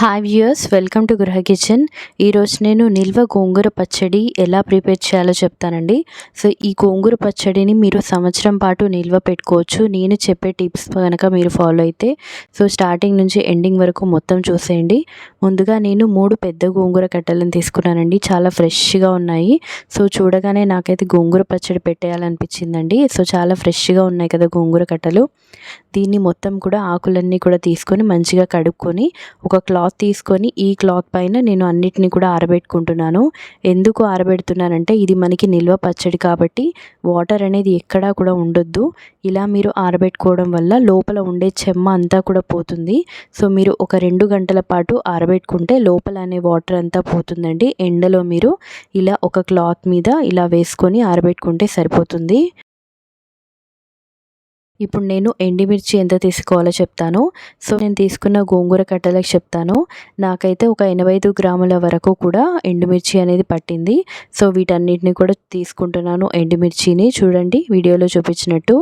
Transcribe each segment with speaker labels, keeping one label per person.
Speaker 1: Hi viewers welcome to Gruha kitchen ఈరోజు నేను నిల్వ గోంగూర పచ్చడి ఎలా ప్రిపేర్ చేయాలో చెప్తానండి. సో ఈ గోంగూర పచ్చడిని మీరు సంవత్సరం పాటు నిల్వ పెట్టుకోవచ్చు. నేను చెప్పే టిప్స్ కనుక మీరు ఫాలో అయితే. సో స్టార్టింగ్ నుంచి ఎండింగ్ వరకు మొత్తం చూసేయండి. ముందుగా నేను మూడు పెద్ద గోంగూర కట్టలను తీసుకున్నానండి. చాలా ఫ్రెష్గా ఉన్నాయి. సో చూడగానే నాకైతే గోంగూర పచ్చడి పెట్టేయాలనిపించిందండి. సో చాలా ఫ్రెష్గా ఉన్నాయి కదా గోంగూర కట్టలు. దీన్ని మొత్తం కూడా ఆకులన్నీ కూడా తీసుకొని మంచిగా కడుక్కొని ఒక క్లాత్ తీసుకొని ఈ క్లాత్ పైన నేను అన్నిటిని కూడా ఆరబెట్టుకుంటున్నాను. ఎందుకు ఆరబెడుతున్నానంటే ఇది మనకి నిల్వ పచ్చడి కాబట్టి వాటర్ అనేది ఎక్కడా కూడా ఉండొద్దు. ఇలా మీరు ఆరబెట్టుకోవడం వల్ల లోపల ఉండే చెమ్మ అంతా కూడా పోతుంది. సో మీరు ఒక రెండు గంటల పాటు ఆరబెట్టుకుంటే లోపల అనే వాటర్ అంతా పోతుందండి. ఎండలో మీరు ఇలా ఒక క్లాత్ మీద ఇలా వేసుకొని ఆరబెట్టుకుంటే సరిపోతుంది. ఇప్పుడు నేను ఎండిమిర్చి ఎంత తీసుకోవాలో చెప్తాను. సో నేను తీసుకున్న గోంగూర కట్టలకు చెప్తాను. నాకైతే ఒక ఎనభై ఐదు గ్రాముల వరకు కూడా ఎండుమిర్చి అనేది పట్టింది. సో వీటన్నిటిని కూడా తీసుకుంటున్నాను ఎండుమిర్చిని చూడండి వీడియోలో చూపించినట్టు.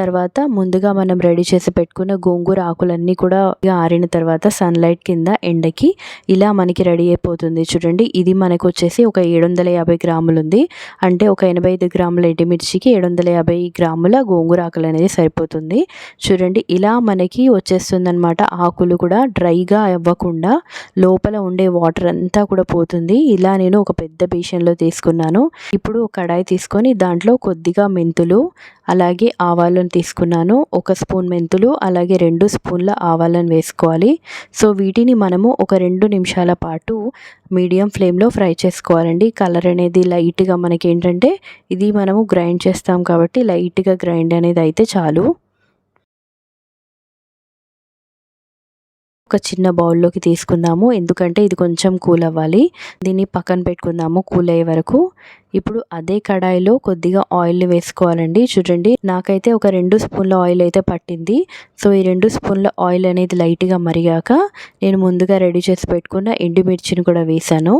Speaker 1: తర్వాత ముందుగా మనం రెడీ చేసి పెట్టుకున్న గోంగూర ఆకులన్నీ కూడా ఆరిన తర్వాత సన్లైట్ కింద ఎండకి ఇలా మనకి రెడీ అయిపోతుంది. చూడండి ఇది మనకు వచ్చేసి ఒక ఏడు వందల యాభై గ్రాములు ఉంది అంటే ఒక ఎనభై ఐదు గ్రాముల ఎండుమిర్చికి ఏడు వందల యాభై గ్రాముల గోంగూర ఆకులు అనేది సరిపోతుంది అయిపోతుంది. చూడండి ఇలా మనకి వచ్చేస్తుందనమాట ఆకులు కూడా డ్రైగా అవ్వకుండా లోపల ఉండే వాటర్ అంతా కూడా పోతుంది. ఇలా నేను ఒక పెద్ద బేషన్లో తీసుకున్నాను. ఇప్పుడు కడాయి తీసుకొని దాంట్లో కొద్దిగా మెంతులు అలాగే ఆవాలను తీసుకున్నాను. ఒక స్పూన్ మెంతులు అలాగే రెండు స్పూన్ల ఆవాలను వేసుకోవాలి. సో వీటిని మనము ఒక రెండు నిమిషాల పాటు మీడియం ఫ్లేమ్లో ఫ్రై చేసుకోవాలండి. కలర్ అనేది లైట్గా మనకి ఏంటంటే ఇది మనము గ్రైండ్ చేస్తాం కాబట్టి లైట్గా గ్రైండ్ అనేది అయితే చాలు. ఒక చిన్న బౌల్లోకి తీసుకుందాము. ఎందుకంటే ఇది కొంచెం కూల్ అవ్వాలి. దీన్ని పక్కన పెట్టుకుందాము కూల్ అయ్యే వరకు. ఇప్పుడు అదే కడాయిలో కొద్దిగా ఆయిల్ వేసుకోవాలండి. చూడండి నాకైతే ఒక రెండు స్పూన్ల ఆయిల్ అయితే పట్టింది. సో ఈ రెండు స్పూన్ల ఆయిల్ అనేది లైట్గా మరిగాక నేను ముందుగా రెడీ చేసి పెట్టుకున్న ఎండుమిర్చిని కూడా వేసాను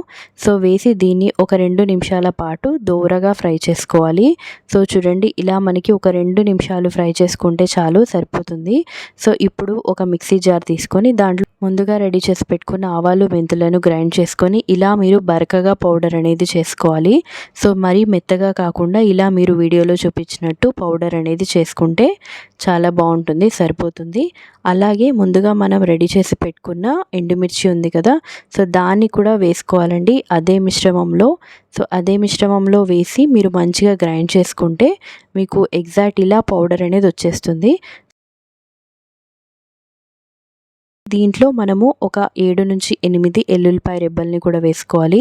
Speaker 1: సో వేసి దీన్ని ఒక రెండు నిమిషాల పాటు దోరగా ఫ్రై చేసుకోవాలి. సో చూడండి ఇలా మనకి ఒక రెండు నిమిషాలు ఫ్రై చేసుకుంటే చాలు సరిపోతుంది. సో ఇప్పుడు ఒక మిక్సీ జార్ తీసుకొని దాంట్లో ముందుగా రెడీ చేసి పెట్టుకున్న ఆవాలు మెంతులను గ్రైండ్ చేసుకొని ఇలా మీరు బరకగా పౌడర్ అనేది చేసుకోవాలి. సో సో మరీ మెత్తగా కాకుండా ఇలా మీరు వీడియోలో చూపించినట్టు పౌడర్ అనేది చేసుకుంటే చాలా బాగుంటుంది సరిపోతుంది. అలాగే ముందుగా మనం రెడీ చేసి పెట్టుకున్న ఎండుమిర్చి ఉంది కదా సో దాన్ని కూడా వేసుకోవాలండి. అదే మిశ్రమంలో సో అదే మిశ్రమంలో వేసి మీరు మంచిగా గ్రైండ్ చేసుకుంటే మీకు ఎగ్జాక్ట్ ఇలా పౌడర్ అనేది వచ్చేస్తుంది. దీంట్లో మనము ఒక ఏడు నుంచి ఎనిమిది ఎల్లుల్లిపాయ రెబ్బల్ని కూడా వేసుకోవాలి.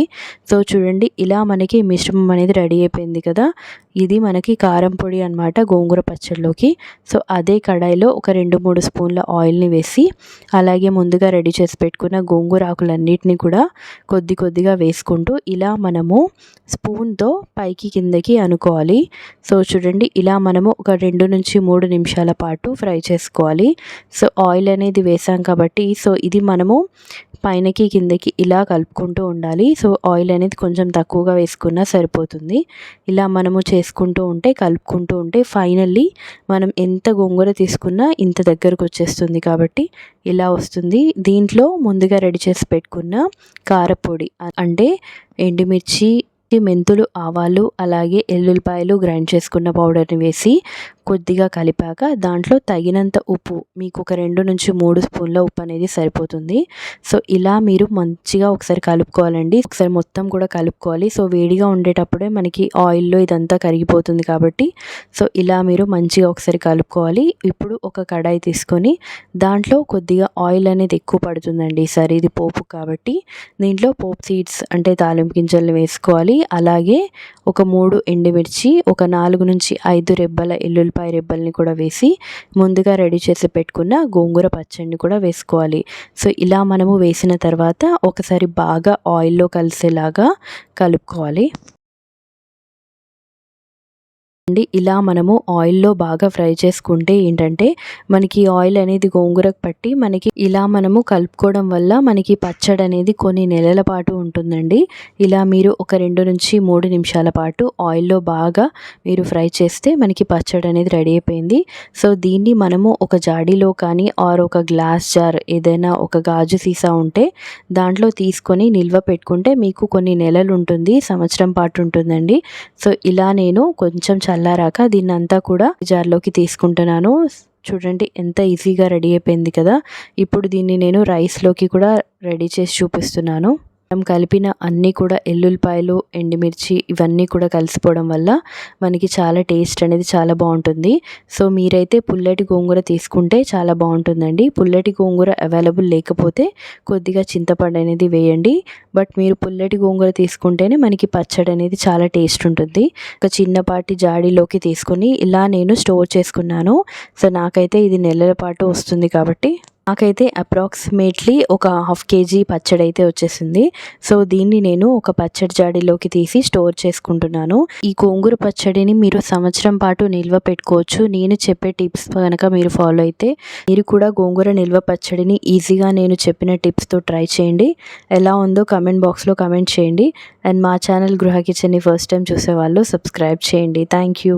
Speaker 1: సో చూడండి ఇలా మనకి మిశ్రమం అనేది రెడీ అయిపోయింది కదా. ఇది మనకి కారం పొడి అనమాట గోంగూర పచ్చడిలోకి. సో అదే కడాయిలో ఒక రెండు మూడు స్పూన్ల ఆయిల్ని వేసి అలాగే ముందుగా రెడీ చేసి పెట్టుకున్న గోంగూర ఆకులన్నిటిని కూడా కొద్ది కొద్దిగా వేసుకుంటూ ఇలా మనము స్పూన్తో పైకి కిందకి అనుకోవాలి. సో చూడండి ఇలా మనము ఒక రెండు నుంచి మూడు నిమిషాల పాటు ఫ్రై చేసుకోవాలి. సో ఆయిల్ అనేది వేసాం కాబట్టి సో ఇది మనము పైనకి కిందకి ఇలా కలుపుకుంటూ ఉండాలి. సో ఆయిల్ అనేది కొంచెం తక్కువగా వేసుకున్నా సరిపోతుంది. ఇలా మనము చేసుకుంటూ ఉంటే కలుపుకుంటూ ఉంటే ఫైనల్లీ మనం ఎంత గోంగూర తీసుకున్నా ఇంత దగ్గరకు వచ్చేస్తుంది కాబట్టి ఇలా వస్తుంది. దీంట్లో ముందుగా రెడీ చేసి పెట్టుకున్న కారపొడి అంటే ఎండుమిర్చి మెంతులు ఆవాలు అలాగే ఎల్లుల్లిపాయలు గ్రైండ్ చేసుకున్న పౌడర్ని వేసి కొద్దిగా కలిపాక దాంట్లో తగినంత ఉప్పు మీకు ఒక రెండు నుంచి మూడు స్పూన్ల ఉప్పు అనేది సరిపోతుంది. సో ఇలా మీరు మంచిగా ఒకసారి కలుపుకోవాలండి. ఒకసారి మొత్తం కూడా కలుపుకోవాలి. సో వేడిగా ఉండేటప్పుడే మనకి ఆయిల్లో ఇదంతా కరిగిపోతుంది కాబట్టి. సో ఇలా మీరు మంచిగా ఒకసారి కలుపుకోవాలి. ఇప్పుడు ఒక కడాయి తీసుకొని దాంట్లో కొద్దిగా ఆయిల్ అనేది ఎక్కువ పడుతుందండి. సరే ఇది పోపు కాబట్టి. దీంట్లో పోపు సీడ్స్ అంటే తాలింపు గింజలు వేసుకోవాలి. అలాగే ఒక మూడు ఎండుమిర్చి ఒక నాలుగు నుంచి ఐదు రెబ్బల ఎల్లుల్లి ఉల్లిపాయ రెబ్బల్ని కూడా వేసి ముందుగా రెడీ చేసి పెట్టుకున్న గోంగూర పచ్చడిని కూడా వేసుకోవాలి. సో ఇలా మనము వేసిన తర్వాత ఒకసారి బాగా ఆయిల్లో కలిసేలాగా కలుపుకోవాలి. అండి. ఇలా మనము ఆయిల్లో బాగా ఫ్రై చేసుకుంటే ఏంటంటే మనకి ఆయిల్ అనేది గోంగూరకు పట్టి మనకి ఇలా మనము కలుపుకోవడం వల్ల మనకి పచ్చడి అనేది కొన్ని నెలల పాటు ఉంటుందండి. ఇలా మీరు ఒక రెండు నుంచి మూడు నిమిషాల పాటు ఆయిల్లో బాగా మీరు ఫ్రై చేస్తే మనకి పచ్చడి అనేది రెడీ అయిపోయింది. సో దీన్ని మనము ఒక జాడీలో కానీ ఆర్ ఒక గ్లాస్ జార్ ఏదైనా ఒక గాజు సీసా ఉంటే దాంట్లో తీసుకొని నిల్వ పెట్టుకుంటే మీకు కొన్ని నెలలు ఉంటుంది సంవత్సరం పాటు ఉంటుందండి. సో ఇలా నేను కొంచెం చల్లారాక దీన్ని అంతా కూడా జార్లోకి తీసుకుంటున్నాను. చూడండి ఎంత ఈజీగా రెడీ అయిపోయింది కదా. ఇప్పుడు దీన్ని నేను రైస్లోకి కూడా రెడీ చేసి చూపిస్తున్నాను. మనం కలిపిన అన్నీ కూడా ఎల్లుల్లిపాయలు ఎండుమిర్చి ఇవన్నీ కూడా కలిసిపోవడం వల్ల మనకి చాలా టేస్ట్ అనేది చాలా బాగుంటుంది. సో మీరైతే పుల్లటి గోంగూర తీసుకుంటే చాలా బాగుంటుందండి. పుల్లటి గోంగూర అవైలబుల్ లేకపోతే కొద్దిగా చింతపండు అనేది వేయండి. బట్ మీరు పుల్లటి గోంగూర తీసుకుంటేనే మనకి పచ్చడి అనేది చాలా టేస్ట్ ఉంటుంది. ఒక చిన్నపాటి జాడీలోకి తీసుకొని ఇలా నేను స్టోర్ చేసుకున్నాను. సో నాకైతే ఇది నెలల పాటు వస్తుంది కాబట్టి నాకైతే అప్రాక్సిమేట్లీ ఒక హాఫ్ కేజీ పచ్చడి అయితే వచ్చేసింది. సో దీన్ని నేను ఒక పచ్చడి జాడీలోకి తీసి స్టోర్ చేసుకుంటున్నాను. ఈ గోంగూర పచ్చడిని మీరు సంవత్సరం పాటు నిల్వ పెట్టుకోవచ్చు. నేను చెప్పే టిప్స్ కనుక మీరు ఫాలో అయితే మీరు కూడా గోంగూర నిల్వ పచ్చడిని ఈజీగా నేను చెప్పిన టిప్స్తో ట్రై చేయండి. ఎలా ఉందో కమెంట్ బాక్స్లో కమెంట్ చేయండి. అండ్ మా ఛానల్ గృహ కిచెన్ని ఫస్ట్ టైం చూసేవాళ్ళు సబ్స్క్రైబ్ చేయండి. Thank you